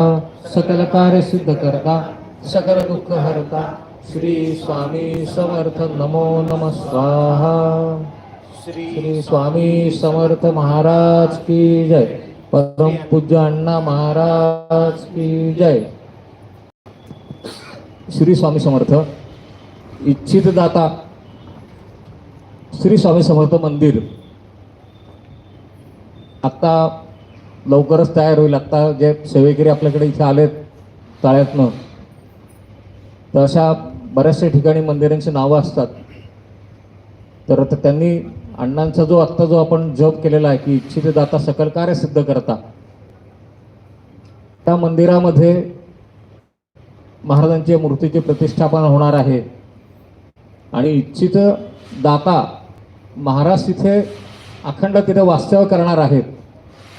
सकल कार्य सिद्ध करता सकल दुःख हरता. श्री स्वामी समर्थ नमो नम स्वाहा. श्री स्वामी समर्थ महाराज की जय. परम पूज्य अण्णा महाराज की जय. श्री स्वामी समर्थ इच्छित दाता श्री स्वामी समर्थ मंदिर. आत्ता लवकरच तयार होईल. आत्ता जे सेवेकरी आपल्याकडे इथे आलेत तळ्यातनं तर अशा बऱ्याचशा ठिकाणी मंदिरांची नावं असतात. तर त्यांनी अण्णांचा जो आत्ता जो आपण जप केलेला आहे की इच्छित दाता सकल कार्य सिद्ध करता. त्या मंदिरामध्ये महाराजांच्या मूर्तीचे प्रतिष्ठापन होणार आहे. आणि इच्छित दाता महाराज तिथे अखंड तिथे वास्तव्य करणार आहेत.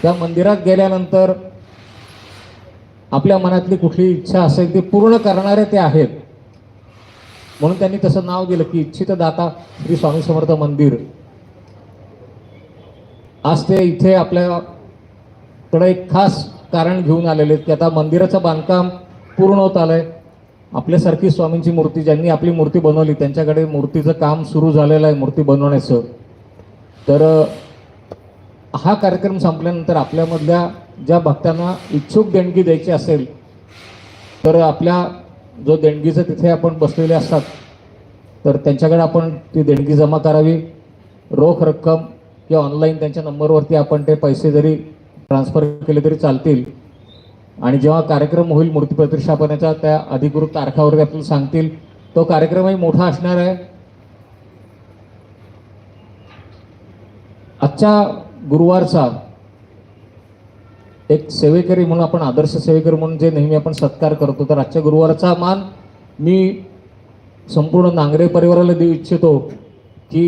त्या मंदिरात गेल्यानंतर आपल्या मनातली कुठली इच्छा असेल ती पूर्ण करणारे ते आहेत. म्हणून त्यांनी तसं नाव दिलं की इच्छित दाता श्री स्वामी समर्थ मंदिर. आज ते इथे आपल्याकडे एक खास कारण घेऊन आलेले आहेत की आता मंदिराचं बांधकाम पूर्ण होत आलंय. आपल्यासारखी स्वामींची मूर्ती ज्यांनी आपली मूर्ती बनवली त्यांच्याकडे मूर्तीचं काम सुरू झालेलं आहे मूर्ती बनवण्याचं. तर हा कार्यक्रम संपल्यानंतर आपल्यामधल्या ज्या भक्तांना इच्छुक देणगी द्यायची असेल तर आपल्या जो देणगीचं तिथे आपण बसलेले असतात तर त्यांच्याकडे आपण ती देणगी जमा करावी. रोख रक्कम किंवा ऑनलाईन त्यांच्या नंबरवरती आपण ते पैसे जरी ट्रान्सफर केले तरी चालतील. आणि जेव्हा कार्यक्रम होईल मूर्ती प्रतिष्ठापनाचा त्या अधिकृत तारखावरती आपल्याला सांगतील. तो कार्यक्रमही मोठा असणार आहे. आजच्या गुरुवारचा एक सेवेकरी म्हणून आपण आदर्श सेवेकरी म्हणून जे नेहमी आपण सत्कार करतो तर आजच्या गुरुवारचा मान मी संपूर्ण नांगरे परिवाराला देऊ इच्छितो की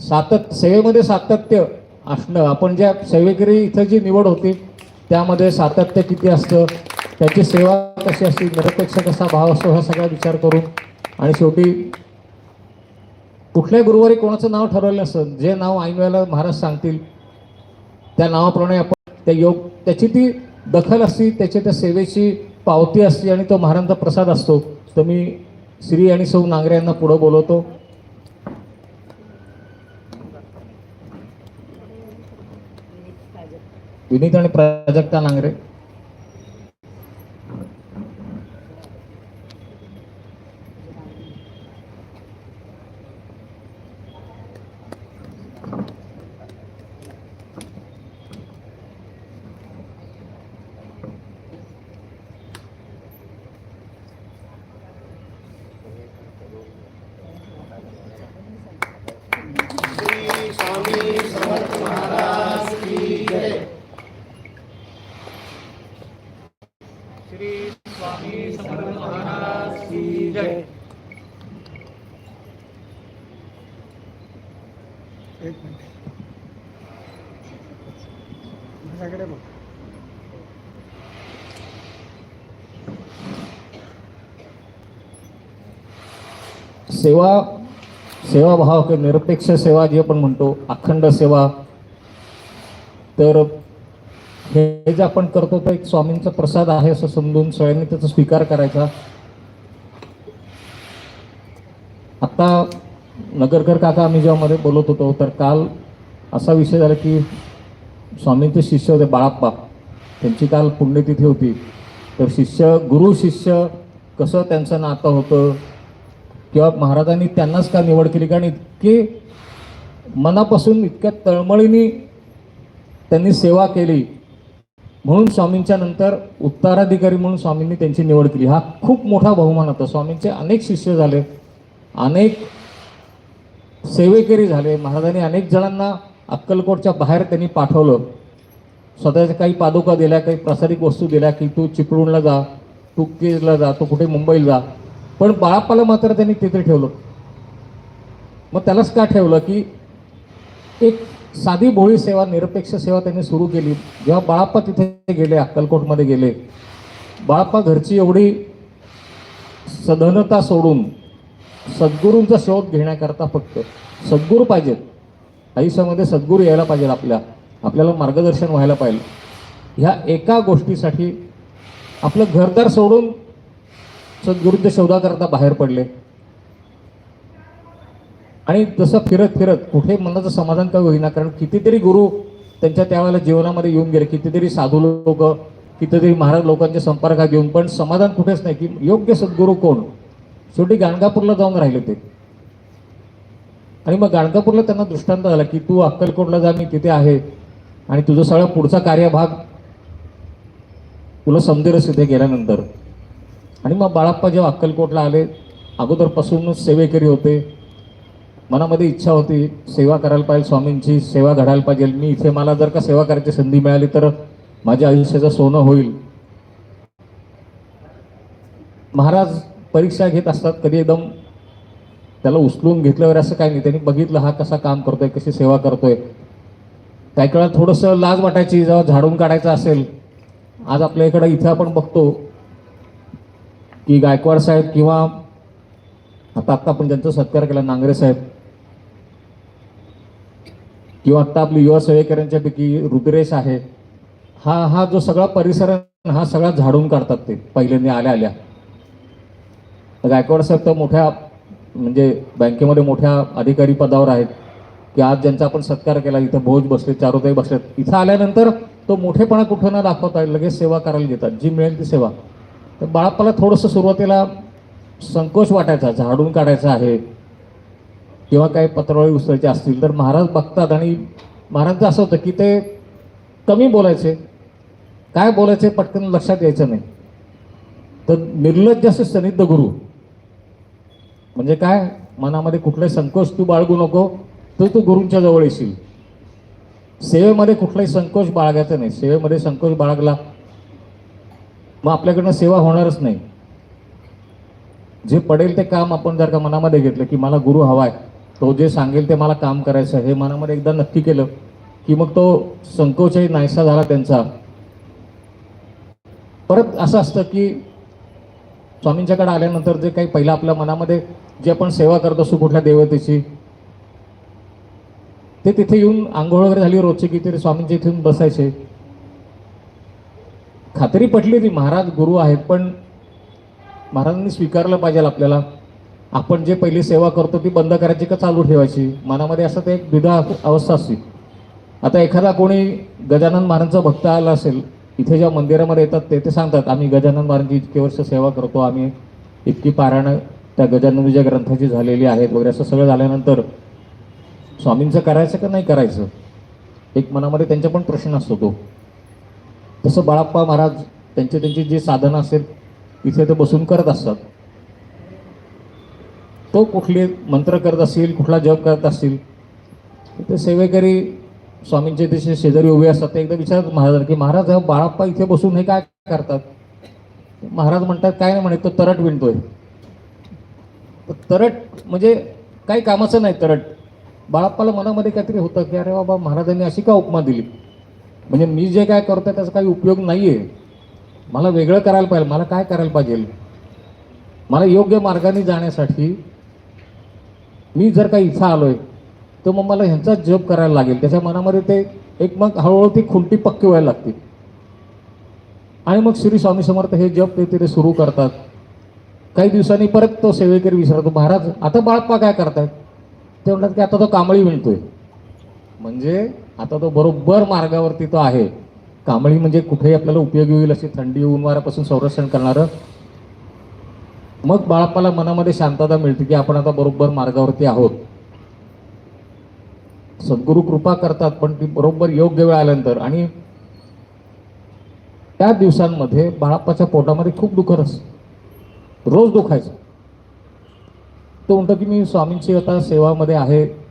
सातत्य सेवेमध्ये सातत्य असणं. आपण ज्या सेवेकरी इथं जी निवड होती त्यामध्ये सातत्य किती असतं त्याची सेवा कशी असते निरपेक्ष कसा भाव असतो हा सगळा विचार करून. आणि शेवटी कुठल्याही गुरुवारी कोणाचं नाव ठरवलं असतं जे नाव ऐनवेळेला महाराज सांगतील त्या नावाप्रमाणे आपण त्या योग त्याची ती दखल असती त्याची त्या सेवेची पावती असते आणि तो महाराजांचा प्रसाद असतो. तर मी श्री आणि सौ नांगरे यांना पुढं बोलवतो. विनीत आणि प्राजक्ता नांगरे एक मिनिट माझ्याकडे बघ सेवा सेवाभाव किंवा निरपेक्ष सेवा जी आपण म्हणतो अखंड सेवा. तर हे जे आपण करतो तो एक स्वामींचा प्रसाद आहे असं समजून सगळ्यांनी त्याचा स्वीकार करायचा. आता नगरकर काका आम्ही जेव्हा मध्ये बोलत होतो तर काल असा विषय झाला की स्वामींचे शिष्य होते बाळाप्पा. त्यांची काल पुण्यतिथी होती. तर शिष्य गुरु शिष्य कसं त्यांचं नातं होतं किंवा महाराजांनी त्यांनाच का निवड केली? कारण इतके मनापासून इतक्या तळमळीने त्यांनी सेवा केली. म्हणून स्वामींच्या नंतर उत्तराधिकारी म्हणून स्वामींनी त्यांची निवड केली. हा खूप मोठा बहुमान होता. स्वामींचे अनेक शिष्य झाले अनेक सेवेकरी झाले. महाराजांनी अनेक जणांना अक्कलकोटच्या बाहेर त्यांनी पाठवलं. स्वतःच्या काही पादुका दिल्या काही प्रसारिक वस्तू दिल्या की तू चिपळूणला जा तू केजला जा तू कुठे मुंबईला जा. पण बाळाप्पाला मात्र त्यांनी तिथे ठेवलं. मग त्यालाच का ठेवलं की एक साधी भोळी सेवा निरपेक्ष सेवा त्यांनी सुरू केली. जेव्हा बाळाप्पा तिथे गेले अक्कलकोटमध्ये गेले बाळाप्पा घरची एवढी सधनता सोडून सद्गुरूंचा शोध घेण्याकरता फक्त सद्गुरू पाहिजेत. आयुष्यामध्ये सद्गुरू यायला पाहिजेत आपल्या आपल्याला मार्गदर्शन व्हायला पाहिजे. ह्या एका गोष्टीसाठी आपलं घरदार सोडून सद्गुरूंच्या शोधाकरता बाहेर पडले. आणि तसं फिरत फिरत कुठे मनाचं समाधान का होईना कारण कितीतरी गुरु त्यांच्या त्यावेळेला जीवनामध्ये येऊन गेले कितीतरी साधू लोक कितीतरी महाराज लोकांच्या संपर्कात येऊन पण समाधान कुठेच नाही की योग्य सद्गुरू कोण? शेवटी गाणगापूरला जाऊन राहिले ते. आणि मग गाणगापूरला त्यांना दृष्टांत झाला की तू अक्कलकोटला जा मी तिथे आहे. आणि तुझं सगळं पुढचा कार्यभाग तुला समजेलच तिथे गेल्यानंतर. आणि मग बाळाप्पा जेव्हा अक्कलकोटला आले अगोदरपासूनच सेवेकरी होते. मनामध्ये इच्छा होती सेवा करायला पाहिजे स्वामींची सेवा घडायला पाहिजे. मी इथे मला जर का सेवा करायची संधी मिळाली तर माझ्या आयुष्याचं सोनं होईल. महाराज परीक्षा घेत असतात कधी एकदम त्याला उचलून घेतल्यावर असं काही नाही. त्यांनी बघितलं हा कसा काम करतोय कशी सेवा करतोय. काही काळात थोडंसं लाज वाटायची जेव्हा झाडून काढायचं असेल. आज आपल्या इकडं इथं आपण बघतो की गायकवाड साहेब किंवा आता आत्ता आपण ज्यांचा सत्कार केला नांगरे साहेब किंवा आत्ता आपली युवा सेवेकऱ्यांच्यापैकी रुद्रेश आहे हा हा जो सगळा परिसर हा सगळा झाडून काढतात ते पहिल्यांदा आल्या आल्या. गायकवाड साहेब तर मोठ्या म्हणजे बँकेमध्ये मोठ्या अधिकारी पदावर आहेत की आज ज्यांचा आपण सत्कार केला इथं भोज बसले चारोताई बसलेत इथं आल्यानंतर तो मोठेपणा कुठं न दाखवता लगेच सेवा करायला घेतात जी मिळेल ती सेवा. तर बाळापाला थोडंसं सुरुवातीला संकोच वाटायचा झाडून काढायचा आहे. किंवा काही पत्रावळी उचलायचे असतील तर महाराज बघतात आणि महाराजचं असं होतं की ते कमी बोलायचे. काय बोलायचे पटकन लक्षात यायचं नाही. तर निर्लज्ज असे सनिद्ध गुरु. म्हणजे काय? मनामध्ये कुठलाही संकोच तू बाळगू नको तर तू गुरूंच्या जवळ येशील. सेवेमध्ये कुठलाही संकोच बाळगायचा नाही. सेवेमध्ये संकोच बाळगला मग आपल्याकडनं सेवा होणारच नाही. जे पडेल ते काम आपण जर का मनामध्ये घेतलं की मला गुरु हवाय तो जे सांगेल ते मला काम करायचं हे मनामध्ये एकदा नक्की केलं की मग तो संकोचही नाहीसा झाला त्यांचा. परत असं असतं की स्वामींच्याकडे आल्यानंतर जे काही पहिलं आपल्या मनामध्ये जे आपण सेवा करत असू कुठल्या देवतेची ते तिथे येऊन आंघोळ वगैरे झाली रोजची की तरी स्वामींच्या इथून बसायचे. खात्री पटली ती महाराज गुरु आहेत पण महाराजांनी स्वीकारलं पाहिजे आपल्याला. आपण जे पहिली सेवा करतो ती बंद करायची का चालू ठेवायची? मनामध्ये असं ते एक द्विधा अवस्था असते. आता एखादा कोणी गजानन महाराजांचा भक्त आला असेल इथे ज्या मंदिरामध्ये येतात ते ते सांगतात आम्ही गजानन महाराजांची इतके वर्ष सेवा करतो आम्ही इतकी पारायणं त्या गजानन विजय ग्रंथाची झालेली आहेत वगैरे असं सगळं झाल्यानंतर स्वामींचं करायचं का नाही करायचं? एक मनामध्ये त्यांचा पण प्रश्न असतो तो. तसं बाळाप्पा महाराज त्यांचे त्यांची जी साधनं असेल तिथे ते बसून करत असतात. तो कुठले मंत्र करत असतील कुठला जप करत असतील ते सेवेकरी स्वामींचे ते शेजारी उभे असतात. ते एकदा विचारत महाराज की महाराज बाळाप्पा इथे बसून हे काय करतात? महाराज म्हणतात काय नाही म्हणे तो तरट विणतोय. तरट म्हणजे काही कामाचं नाही तरट. बाळाप्पाला मनामध्ये काहीतरी होतं की अरे बाबा महाराजांनी अशी का उपमा दिली? म्हणजे मी जे काय करतोय त्याचा काही उपयोग नाही आहे मला वेगळं करायला पाहिजे मला काय करायला पाहिजे? मला योग्य मार्गाने जाण्यासाठी मी जर काही इच्छा आलो आलोय तर मग मला ह्यांचा जप करायला लागेल. त्याच्या मनामध्ये ते एक मग हळूहळू ती खुंटी पक्की व्हायला लागते. आणि मग श्री स्वामी समर्थ हे जप ते तिथे सुरू करतात. काही दिवसांनी परत तो सेवेकरी विसरतो. महाराज आता बाळप्पा काय करतायत? ते म्हणतात की आता तो कांबळी विणतोय. म्हणजे आता तो बरोबर मार्गावरती तो आहे. कांबळी म्हणजे कुठेही आपल्याला उपयोगी होईल अशी थंडी ऊन वाऱ्यापासून संरक्षण करणारं. मग बाळापाला मनामध्ये शांतता मिळते की आपण आता बरोबर मार्गावरती आहोत. सद्गुरू कृपा करतात पण ती बरोबर योग्य वेळ आल्यानंतर आणि त्या दिवसांमध्ये बाळाप्पाच्या पोटामध्ये खूप दुखत असं रोज दुखायचं. तो म्हणतो की मी स्वामींची आता सेवामध्ये आहे.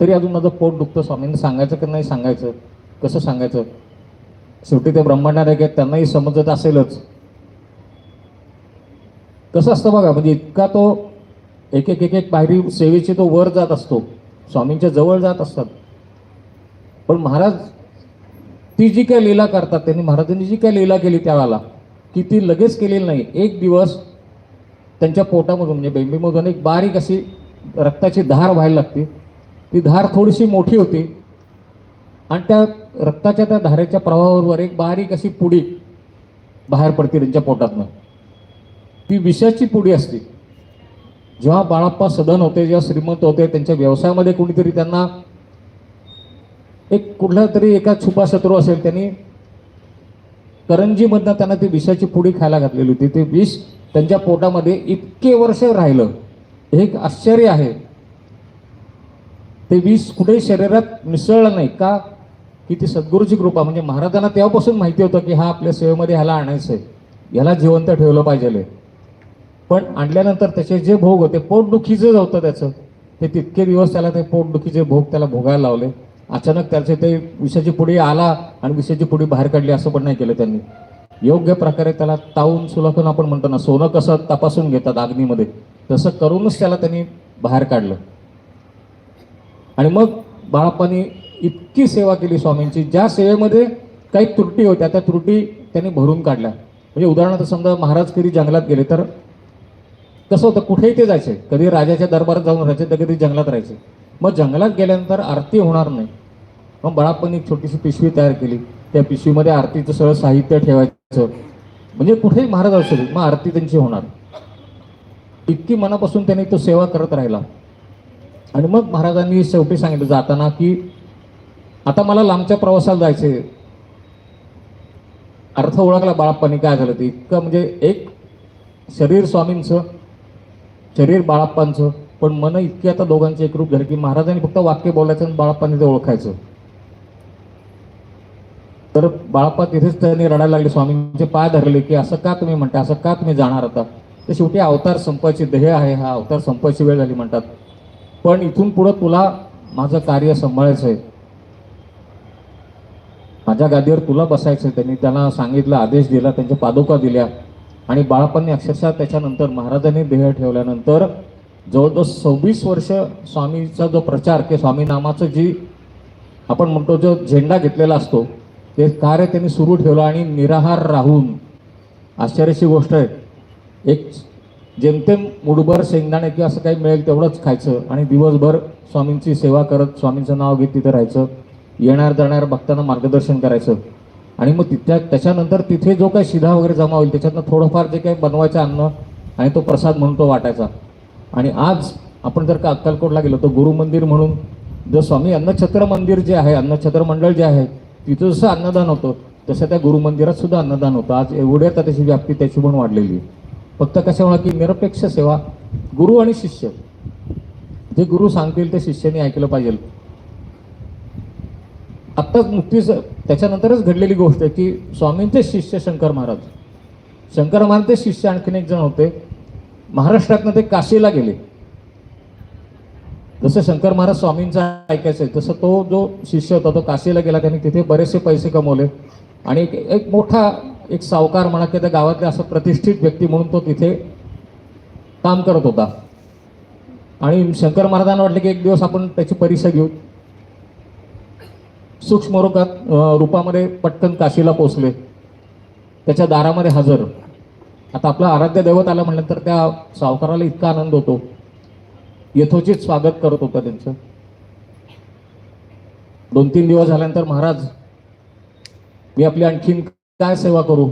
तरी अजून माझं पोट दुखतं स्वामींना सांगायचं की नाही सांगायचं? कसं सांगायचं? शेवटी ते ब्रह्मांडात आहेत त्यांनाही समजत असेलच. कसं असतं बघा म्हणजे इतका तो एक एक एक एक पायरी सेवेची तो वर जात असतो. स्वामींच्या जवळ जात असतात. पण महाराज ती जी काय लीला करतात त्यांनी महाराजांनी जी काय लीला केली त्यावेळेला की ती लगेच केलेली नाही. एक दिवस त्यांच्या पोटामधून म्हणजे बेंबीमधून एक बारीक अशी रक्ताची धार व्हायला लागते. ती धार थोडीशी मोठी होती. आणि त्या रक्ताच्या त्या धारेच्या प्रवाहावर एक बारीक अशी पुडी बाहेर पडते त्यांच्या पोटातनं. ती विषाची पुडी असते. जेव्हा बाळाप्पा सदन होते जेव्हा श्रीमंत होते त्यांच्या व्यवसायामध्ये कोणीतरी त्यांना एक कुठला तरी एका छुपा शत्रू असेल त्यांनी करंजीमधनं त्यांना ती विषाची पुडी खायला घातलेली होती. ते विष त्यांच्या पोटामध्ये इतके वर्ष राहिलं. हे एक आश्चर्य आहे. ते विष कुठेही शरीरात मिसळलं नाही का? की ती सद्गुरूची कृपा. म्हणजे महाराजांना तेव्हापासून माहिती होतं की हा आपल्या सेवेमध्ये ह्याला आणायचं आहे याला जिवंत ठेवलं पाहिजे पण आणल्यानंतर त्याचे जे भोग होते पोटदुखीचं होतं त्याचं ते तितके दिवस त्याला ते पोटदुखीचे भोग त्याला भोगायला लावले. अचानक त्याचे ते विषाची पुढी आला आणि विषाची पुढी बाहेर काढली असं पण नाही केलं त्यांनी. योग्य प्रकारे त्याला तावून सुलखून आपण म्हणतो ना सोनं कसं तपासून घेतात अग्नीमध्ये तसं करूनच त्याला त्यांनी बाहेर काढलं. आणि मग बाळाप्पांनी इतकी सेवा केली स्वामींची ज्या सेवेमध्ये काही त्रुटी होत्या त्या त्रुटी त्यांनी भरून काढल्या. म्हणजे उदाहरणार्थ समजा महाराज कधी जंगलात गेले तर कसं होतं कुठेही ते जायचे. कधी राजाच्या दरबारात जाऊन राहायचे तर कधी जंगलात राहायचे. मग जंगलात गेल्यानंतर आरती होणार नाही. मग बाळाप्पांनी एक छोटीशी पिशवी तयार केली. त्या पिशवीमध्ये आरतीचं सगळं साहित्य ठेवायचं. म्हणजे कुठेही महाराज असेल मग आरती त्यांची होणार. इतकी मनापासून त्यांनी तो सेवा करत राहिला. आणि मग महाराजांनी शेवटी सांगितलं जाताना की आता मला लांबच्या प्रवासाला जायचे अर्थ ओळखला बाळाप्पांनी काय झालं ते इतकं म्हणजे एक शरीर स्वामींचं शरीर बाळाप्पांचं पण मन इतकी आता दोघांचे एकरूप झाले की महाराजांनी फक्त वाक्य बोलायचं आणि बाळाप्पांनी ते ओळखायचं. तर बाळाप्पा तिथेच त्यांनी रडायला लागले स्वामींचे पाय धरले की असं का तुम्ही म्हणता असं का तुम्ही जाणार आता? तर शेवटी अवतार संपायची ध्येय आहे हा अवतार संपायची वेळ झाली म्हणतात. पण इथून पुढं तुला माझं कार्य सांभाळायचं आहे माझ्या गादीवर तुला बसायचं आहे त्यांनी त्यांना सांगितलं आदेश दिला त्यांच्या पादुका दिल्या. आणि बाळापांनी अक्षरशः त्याच्यानंतर महाराजांनी देह ठेवल्यानंतर जवळजवळ सव्वीस वर्ष स्वामीचा जो प्रचार किंवा स्वामी नामाचं जी आपण म्हणतो जो झेंडा घेतलेला असतो ते कार्य त्यांनी सुरू ठेवलं आणि निराहार राहून. आश्चर्याची गोष्ट आहे एक जेमतेम मुठभर शेंगदाणे किंवा असं काही मिळेल तेवढंच खायचं. आणि दिवसभर स्वामींची सेवा करत स्वामींचं नाव घेत तिथे राहायचं. येणार जाणार भक्तांना मार्गदर्शन करायचं. आणि मग तिथ्या त्याच्यानंतर तिथे जो काही शिधा वगैरे जमा होईल त्याच्यातनं थोडंफार जे काही बनवायचं अन्न आणि तो प्रसाद म्हणून तो वाटायचा. आणि आज आपण जर का अक्कलकोटला गेलो तर गुरु मंदिर म्हणून जर स्वामी अन्नछत्र मंदिर जे आहे अन्नछत्र मंडळ जे आहे तिथं जसं अन्नदान होतं तसं त्या गुरुमंदिरात सुद्धा अन्नदान होतं. आज एवढ्या आता त्याची व्याप्ती त्याची पण वाढलेली आहे. फक्त कशामुळे? की निरपेक्ष सेवा गुरु आणि शिष्य. जे गुरु सांगतील ते शिष्याने ऐकलं पाहिजे. आत्ताच नुकतीच त्याच्यानंतरच घडलेली गोष्ट आहे की स्वामींचे शिष्य शंकर महाराज. शंकर महाराजचे शिष्य आणखीन एक जण होते. महाराष्ट्रातनं ते काशीला गेले. जसं शंकर महाराज स्वामींचा ऐकायचं आहे तसं तो जो शिष्य होता तो काशीला गेला त्यांनी तिथे बरेचसे पैसे कमवले. आणि एक एक मोठा एक सावकार म्हणा की त्या गावातले असं प्रतिष्ठित व्यक्ती म्हणून तो तिथे काम करत होता. आणि शंकर महाराजांना वाटलं की एक दिवस आपण त्याची परीक्षा घेऊ. सूक्ष्म रूपात रूपामध्ये पटकन काशीला पोचले त्याच्या दारामध्ये हजर. आता आपलं आराध्य दैवत आलं म्हटल्यानंतर त्या सावकाराला इतका आनंद होतो. यथोचित स्वागत करत होता त्यांचं. दोन तीन दिवस झाल्यानंतर महाराज मी आपली आणखीन काय सेवा करू?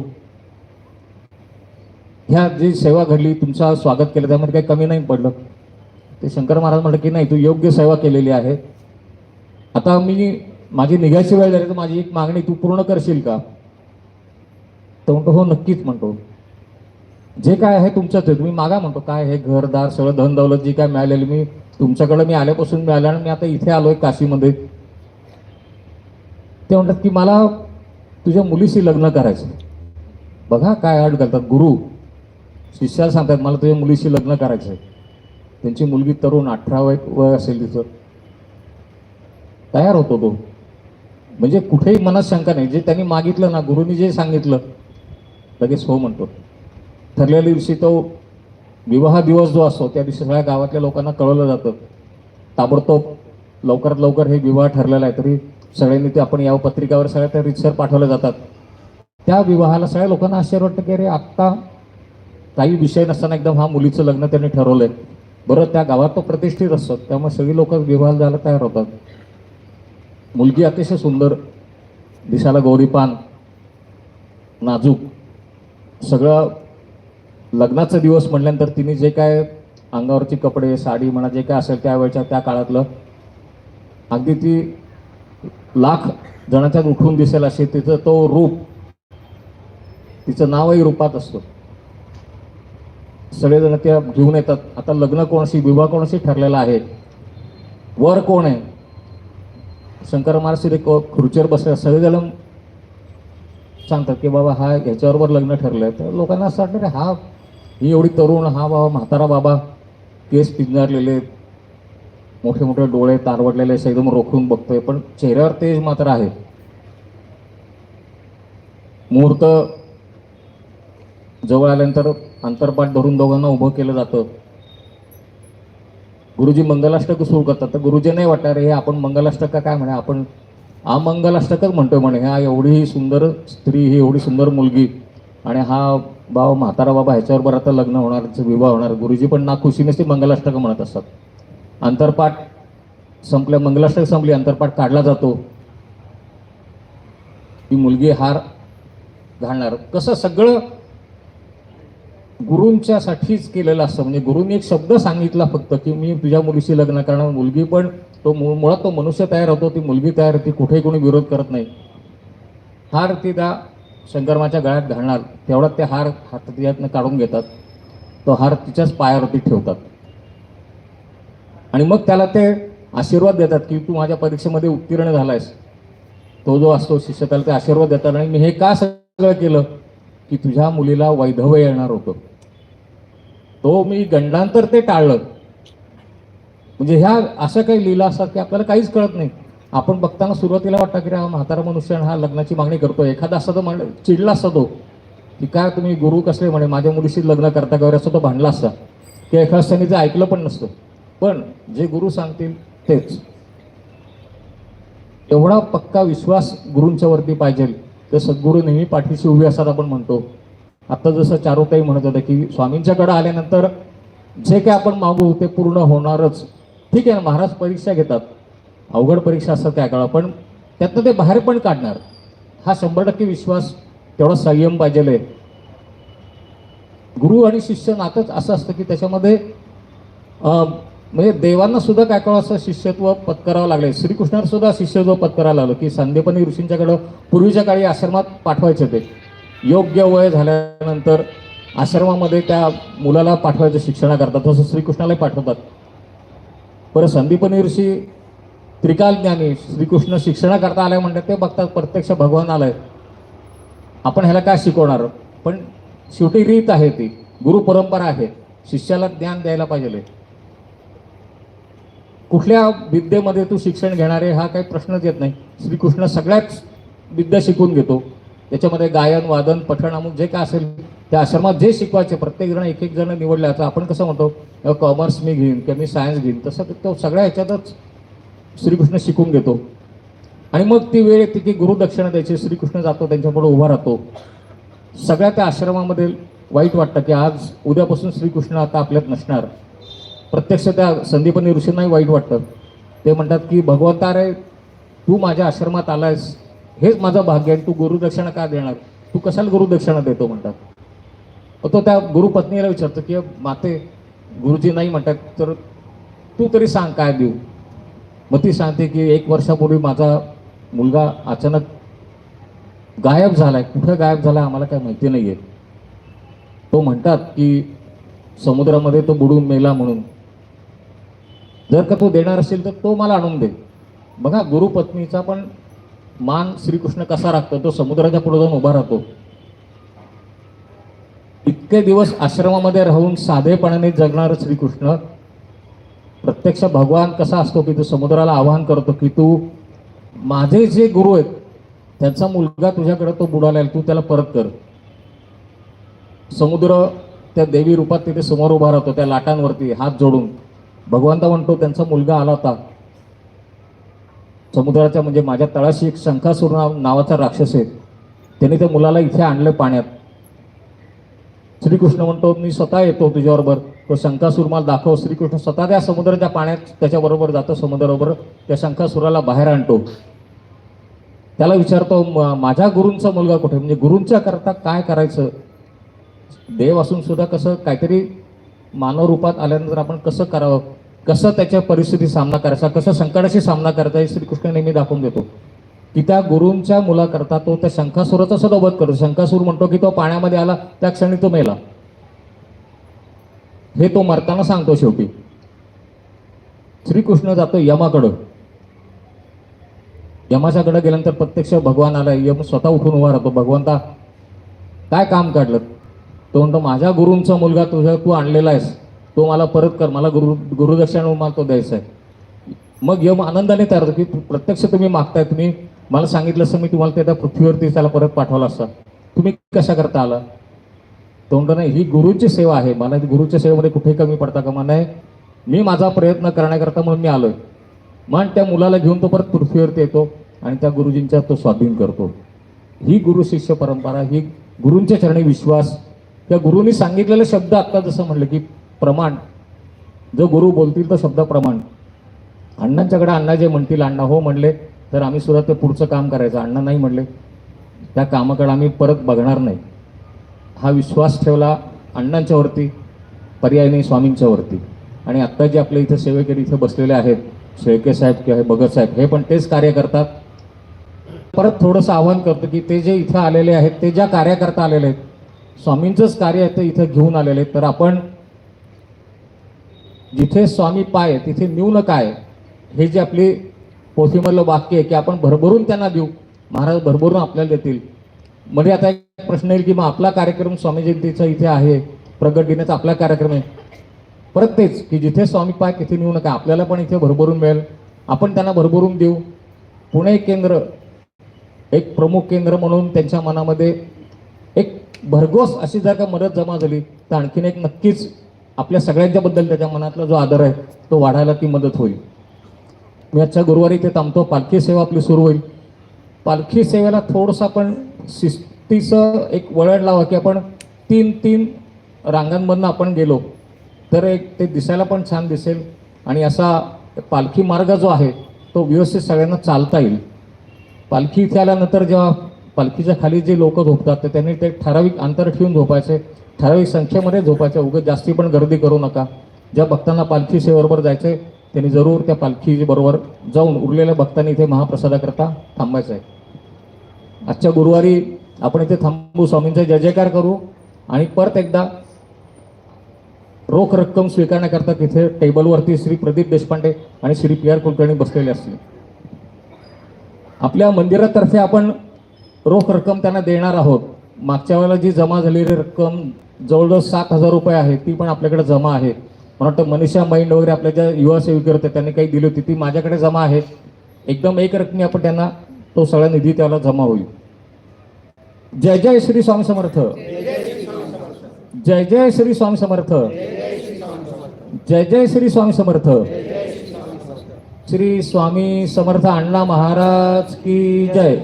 ह्या जी सेवा घडली तुमचं स्वागत केलं त्यामध्ये काही कमी नाही पडलं. ते शंकर महाराज म्हटलं की नाही तू योग्य सेवा केलेली आहे. आता मी माझी निघायची वेळ झाली तर माझी एक मागणी तू पूर्ण करशील का? तर म्हणतो हो नक्कीच म्हणतो. जे काय आहे तुमच्याच आहे तुम्ही मागा म्हणतो. काय हे घरदार सगळं धन दौलत जी काय मिळालेली मी तुमच्याकडे मी आल्यापासून मिळालं आणि मी आता इथे आलोय काशीमध्ये. ते म्हणतात की मला तुझ्या मुलीशी लग्न करायचं. बघा काय अट घालतात. गुरु शिष्याला सांगतात मला तुझ्या मुलीशी लग्न करायचं आहे त्यांची मुलगी तरुण अठरा वय वय असेल तिचं. तयार होतो तो. म्हणजे कुठेही मनात शंका नाही. जे त्यांनी मागितलं ना गुरुनी जे सांगितलं लगेच हो म्हणतो. ठरलेल्या दिवशी तो विवाह दिवस जो असतो त्या दिवशी सगळ्या गावातल्या लोकांना कळवलं जातं. ताबडतोब लवकरात लवकर हे विवाह ठरलेला आहे. तरी सगळ्यांनी ते आपण या पत्रिकावर सगळ्या त्या रितसर पाठवल्या जातात. त्या विवाहाला सगळ्या लोकांना आश्चर्य वाटतं की अरे आत्ता काही विषय नसताना एकदम हा मुलीचं लग्न त्यांनी ठरवलंय. बरं त्या गावात तो प्रतिष्ठित असतो त्यामुळे सगळी लोक विवाह जायला तयार होतात. मुलगी अतिशय सुंदर दिसायला गौरीपान नाजूक. सगळं लग्नाचा दिवस म्हटल्यानंतर तिने जे काय अंगावरचे कपडे साडी म्हणा जे काय असेल त्यावेळच्या त्या काळातलं अगदी ती लाख जणाच्या उठून दिसेल असे तिचं तो रूप तिचं नावही रूपात असतो. सगळेजण त्या घेऊन येतात. आता लग्न कोणाशी विवाह कोणाशी ठरलेला आहे? वर कोण आहे? शंकर महाराज को- खुर्चीवर बसले. सगळेजण सांगतात की बाबा हा ह्याच्याबरोबर लग्न ठरलंय. तर लोकांना असं वाटतं की हा ही एवढी तरुण हा बाबा म्हातारा बाबा केस पिंजारलेले मोठे मोठे डोळे तारवटलेले असे एकदम रोखून बघतोय पण चेहऱ्यावर तेज मात्र आहे. मुहूर्त जवळ आल्यानंतर अंतरपाठ धरून दोघांना उभं केलं जातं. गुरुजी मंगलाष्टक सुरू करतात. तर गुरुजी नाही वाटणार हे आपण मंगलाष्टक काय म्हणे? आपण अमंगलाष्टकच म्हणतोय म्हणे. ह्या एवढी ही सुंदर स्त्री ही एवढी सुंदर मुलगी आणि हा बाबा म्हातारा बाबा ह्याच्याबरोबर आता लग्न होणार विवाह होणार. गुरुजी पण नाखुशीनेच ते मंगलाष्टक म्हणत असतात. अंतरपाठ संपल्या मंगलाष्टक संपली अंतरपाठ काढला जातो. ती मुलगी हार घालणार. कसं सगळं गुरूंच्यासाठीच केलेलं असतं. म्हणजे गुरुंनी एक शब्द सांगितला फक्त की मी तुझ्या मुलीशी लग्न करणार. मुलगी पण तो मु- मुळात तो मनुष्य तयार होतो. ती मुलगी तयार होती. कुठेही कोणी विरोध करत नाही. हार ती त्या शंकरमाच्या गळ्यात घालणार. तेवढ्यात ते हार हातात काढून घेतात. तो हार तिच्याच पायावरती ठेवतात. आणि मग त्याला ते आशीर्वाद देतात की तू माझ्या परीक्षेमध्ये उत्तीर्ण झालायस. तो जो असतो शिष्य त्याला ते आशीर्वाद देतात. आणि मी हे का सगळं केलं? की तुझ्या मुलीला वैधव्य येणार होतं. तो मी गंडांतर ते टाळलं. म्हणजे ह्या अशा काही लीला असतात की आपल्याला काहीच कळत नाही. आपण बघताना सुरुवातीला वाटतं की हा म्हातारा मनुष्य आणि हा लग्नाची मागणी करतो एखादा असता तो म्हण चिडला असता तो. की काय तुम्ही गुरु कसले म्हणे? माझ्या मुलीशी लग्न करता का? वगैरे असं तो भांडला असता. की एखाद्या त्यांनी ते ऐकलं पण नसतं. पण जे गुरु सांगतील तेच. एवढा पक्का विश्वास गुरूंच्या वरती पाहिजे. तर सद्गुरू नेहमी पाठीशी उभे असतात आपण म्हणतो. आता जसं चारोताई म्हणत होतं की स्वामींच्याकडे आल्यानंतर जे काय आपण मागू ते पूर्ण होणारच. ठीक आहे ना महाराज परीक्षा घेतात. अवघड परीक्षा असतात त्या काळात पण त्यातनं ते बाहेर पण काढणार. हा शंभर टक्के विश्वास तेवढा संयम पाहिजे गुरु आणि शिष्य नातंच असं असतं की त्याच्यामध्ये म्हणजे देवांना सुद्धा काय काळ असं शिष्यत्व पत्करावं लागले श्रीकृष्णाला सुद्धा शिष्यत्व पत्करायला लागलं की संदीपनी ऋषींच्याकडं पूर्वीच्या काळी आश्रमात पाठवायचे ते. योग्य वय झाल्यानंतर आश्रमामध्ये त्या मुलाला पाठवायचं शिक्षणाकरता तसं श्रीकृष्णालाही पाठवतात. बरं संदीपनी ऋषी त्रिकाल ज्ञानी श्रीकृष्ण शिक्षणाकरता आल्या म्हणतात ते बघतात प्रत्यक्ष भगवान आलाय. आपण ह्याला काय शिकवणार? पण शेवटी रीत आहे ती. गुरु परंपरा आहे. शिष्याला ज्ञान द्यायला पाहिजे. कुठल्या विद्येमध्ये तू शिक्षण घेणार आहे हा काही प्रश्नच येत नाही. श्रीकृष्ण सगळ्याच विद्या शिकून घेतो. त्याच्यामध्ये गायन वादन पठण अमुक जे काय असेल त्या आश्रमात जे शिकवायचे प्रत्येक जण एक एक जण निवडले. आता आपण कसं म्हणतो कॉमर्स मी घेईन किंवा मी सायन्स घेईन तसं तो सगळ्या ह्याच्यातच श्रीकृष्ण शिकून घेतो. आणि मग ती वेळ येते की गुरुदक्षिणा द्यायची श्रीकृष्ण जातो त्यांच्यापुढे उभा राहतो. सगळ्या त्या आश्रमामध्ये वाईट वाटतं की आज उद्यापासून श्रीकृष्ण आता आपल्यात नसणार. प्रत्यक्ष त्या संदीपनी ऋषींनाही वाईट वाटतं. ते म्हणतात की भगवंता रे तू माझ्या आश्रमात आलायस. हेच माझं भाग्य आहे तू गुरुदक्षिणा का देणार? तू कशाला गुरुदक्षिणा देतो? म्हणतात. तो त्या गुरुपत्नीला विचारतो की माते गुरुजी नाही म्हणतात तर तू तरी सांग काय देऊ? मग ती सांगते की एक वर्षापूर्वी माझा मुलगा अचानक गायब झाला आहे कुठं गायब झाला आम्हाला काय माहिती नाही आहे तो म्हणतात की समुद्रामध्ये तो बुडून मेला म्हणून. जर का तो देणार असेल तर तो मला आणून दे. बघा गुरुपत्नीचा पण मान श्रीकृष्ण कसा राखतो तो समुद्राच्या पुढे जाऊन उभा राहतो. इतके दिवस आश्रमामध्ये राहून साधेपणाने जगणार श्रीकृष्ण प्रत्यक्ष भगवान कसा असतो की तो समुद्राला आवाहन करतो की तू माझे जे गुरु आहेत त्यांचा मुलगा तुझ्याकडे तो बुडाला तू त्याला परत कर. समुद्र त्या देवी रूपात तिथे समोर उभा राहतो त्या लाटांवरती हात जोडून. भगवंता म्हणतो त्यांचा मुलगा आला होता. समुद्राच्या म्हणजे माझ्या तळाशी एक शंखासूर नाव नावाचा राक्षस आहे. त्याने त्या मुलाला इथे आणलं पाण्यात. श्रीकृष्ण म्हणतो मी स्वतः येतो तुझ्याबरोबर. तो शंखासूर मला दाखव. श्रीकृष्ण स्वतः त्या समुद्राच्या पाण्यात त्याच्याबरोबर जातो समुद्राबरोबर त्या शंखासुराला बाहेर आणतो. त्याला विचारतो माझ्या गुरूंचा मुलगा कुठे म्हणजे गुरूंच्या करता काय करायचं? देव असून सुद्धा कसं काहीतरी मानव रूपात आल्यानंतर आपण कसं करावं? कसं त्याच्या परिस्थितीत सामना करायचा कसं संकटाशी सामना करायचा हे श्रीकृष्ण नेहमी दाखवून देतो. की त्या गुरूंच्या मुलाकरता तो त्या शंखासुराचा सुद्धा वध करतो. शंखासूर म्हणतो की तो पाण्यामध्ये आला त्या क्षणी तो मेला. हे तो मरताना सांगतो शेवटी. श्रीकृष्ण जातो यमाकडं. यमाच्याकडे गेल्यानंतर प्रत्यक्ष भगवान आला यम स्वतः उठून उभा राहतो. भगवंता काय काम काढलं? तो म्हणतो माझ्या गुरूंचा मुलगा तुझ्या तू आणलेला आहेस. तो मला परत कर मला गुरु गुरुदक्षिणा मला तो द्यायचा आहे. मग यम आनंदाने तयार होतो की प्रत्यक्ष तुम्ही मागताय तुम्ही मला सांगितलं असं मी तुम्हाला त्या पृथ्वीवरती त्याला परत पाठवला असता तुम्ही कशा करता आला? तोंडाने नाही ही गुरुची सेवा आहे. मला गुरुच्या सेवेमध्ये कुठेही कमी पडता कामा नाही मी माझा प्रयत्न करण्याकरता म्हणून मी आलोय. मग त्या मुलाला घेऊन तो परत पृथ्वीवरती येतो आणि त्या गुरुजींच्या तो स्वाधीन करतो. ही गुरु शिष्य परंपरा ही गुरूंच्या चरणी विश्वास. त्या गुरुनी सांगितलेले शब्द आत्ता जसं म्हणलं की प्रमाण. जो गुरु बोलतील तो शब्द प्रमाण. अण्णांच्याकडे अण्णा जे म्हणतील अण्णा हो म्हणले तर आम्ही सुद्धा ते पुढचं काम करायचं. अण्णा नाही म्हणले. त्या कामाकडे आम्ही परत बघणार नाही. हा विश्वास ठेवला अण्णांच्यावरती पर्यायी नाही स्वामींच्यावरती. आणि आत्ता जे आपल्या इथं सेवेकरी इथं बसलेले आहेत शेळके साहेब किंवा हे भगत साहेब हे पण तेच कार्य करतात. परत थोडंसं आव्हान करतो की ते जे इथं आलेले आहेत ते ज्या कार्यकर्ता आलेले आहेत स्वामींचंच कार्य आहे ते इथं घेऊन आलेले आहेत. तर आपण जिथे स्वामी पाय तिथे न्यून काय हे जे आपली पोथीमधलं वाक्य आहे की आपण भरभरून त्यांना देऊ महाराज भरभरून आपल्याला देतील. म्हणजे आता एक प्रश्न येईल की मग आपला कार्यक्रम स्वामी जयंतीचा इथे आहे प्रगट दिनाचा आपला कार्यक्रम आहे. परत तेच की जिथे स्वामी पाय तिथे नेऊ नका आपल्याला पण इथे भरभरून मिळेल. आपण त्यांना भरभरून देऊ. पुणे केंद्र एक प्रमुख केंद्र म्हणून त्यांच्या मनामध्ये एक भरघोस अशी जर का मदत जमा झाली तर आणखीन एक नक्कीच आपल्या सगळ्यांच्या बद्दल त्याच्या मनातला जो आदर आहे तो वाढायला ती मदत होईल. मी आजच्या गुरुवारी इथे थांबतो पालखी सेवा आपली सुरू होईल. पालखी सेवेला थोडंसं आपण शिस्तीचं एक वळण लावा की आपण तीन तीन रांगांमधनं आपण गेलो तर एक ते दिसायला पण छान दिसेल. आणि असा पालखी मार्ग जो आहे तो व्यवस्थित सगळ्यांना चालता येईल. पालखी इथे आल्यानंतर जेव्हा पालखीच्या खाली जे लोक झोपतात तर त्यांनी ते ठराविक अंतर ठेवून झोपायचे. ठराविक संख्येमध्ये झोपायच्या उगत जास्ती पण गर्दी करू नका. ज्या भक्तांना पालखी सेवेबरोबर जायचंय त्यांनी जरूर त्या पालखीबरोबर जाऊन उरलेल्या भक्तांनी इथे महाप्रसादाकरता थांबायचं आहे आजच्या गुरुवारी आपण इथे थांबू स्वामींचा जय जयकार करू आणि परत एकदा रोख रक्कम स्वीकारण्याकरता तिथे टेबलवरती श्री प्रदीप देशपांडे आणि श्री पी आर कुलकर्णी बसलेले असतील. आपल्या मंदिरातर्फे आपण रोख रक्कम त्यांना देणार आहोत. मागच्या वेळेला जी जमा झालेली रक्कम जवळजवळ सात हजार रुपये आहे ती पण आपल्याकडे जमा आहे. मला वाटतं मनीषा माइंड वगैरे आपल्या ज्या युवा सेविका होत्या त्यांनी काही दिली होती ती माझ्याकडे जमा आहे. एकदम एक रकमी आपण त्यांना तो सगळा निधी त्याला जमा होईल. जय जय श्री स्वामी समर्थ. जय जय श्री स्वामी समर्थ. जय जय श्री स्वामी समर्थ. श्री स्वामी समर्थ अण्णा महाराज की जय.